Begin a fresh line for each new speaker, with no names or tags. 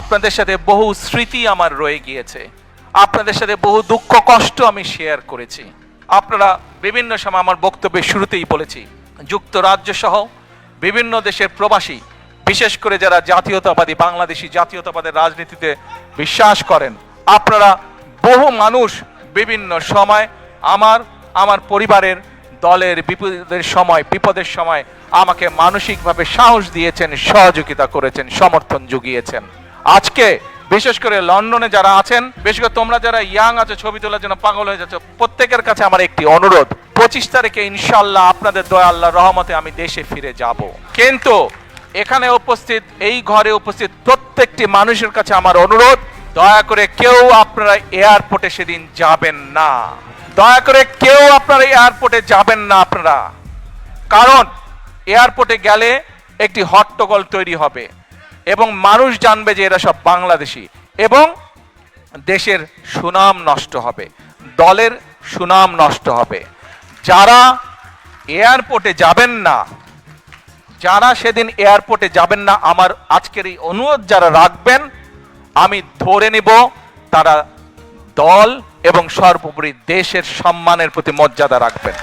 আপনাদের সাথে বহু স্মৃতি আমার রয়ে গিয়েছে। আপনাদের সাথে বহু দুঃখ, কষ্ট আমি শেয়ার করেছি। আপনারা বিভিন্ন সময় আমার বক্তব্যের শুরুতেই বলেছি যুক্তরাজ্য সহ বিভিন্ন দেশের প্রবাসী, বিশেষ করে যারা জাতীয়তাবাদী, বাংলাদেশি জাতীয়তাবাদের রাজনীতিতে বিশ্বাস করেন, আপনারা বহু মানুষ বিভিন্ন সময় আমার আমার পরিবারের দলের বিপদের সময় বিপদের সময় আমাকে মানসিকভাবে সাহস দিয়েছেন, সহযোগিতা করেছেন, সমর্থন জুগিয়েছেন। আজকে, বিশেষ করে লন্ডনে যারা আছেন, বিশেষ করে তোমরা যারা ইয়াং আছো, ছবি তোলার জন্য পাগল হয়ে যাচ্ছ, প্রত্যেকের কাছে আমার একটি অনুরোধ। পঁচিশ তারিখে ইনশাল্লাহ আপনাদের দয়া আল্লাহ রহমতে আমি দেশে ফিরে যাব। কিন্তু এখানে উপস্থিত, এই ঘরে উপস্থিত প্রত্যেকটি মানুষের কাছে আমার অনুরোধ, দয়া করে কেউ আপনারা এয়ারপোর্টে সেদিন যাবেন না। দয়া করে কেউ আপনারা এয়ারপোর্টে যাবেন না আপনারা। কারণ, এয়ারপোর্টে গেলে একটি হট্টগোল তৈরি হবে। এবং মানুষ জানবে যে এরা সব বাংলাদেশি এবং দেশের সুনাম নষ্ট হবে, দলের সুনাম নষ্ট হবে। যারা এয়ারপোর্টে যাবেন না, যারা সেদিন এয়ারপোর্টে যাবেন না, আমার আজকের এই অনুরোধ যারা রাখবেন, আমি ধরে নেব তারা দল এবং সর্বোপরি দেশের সম্মানের প্রতি মর্যাদা রাখবেন।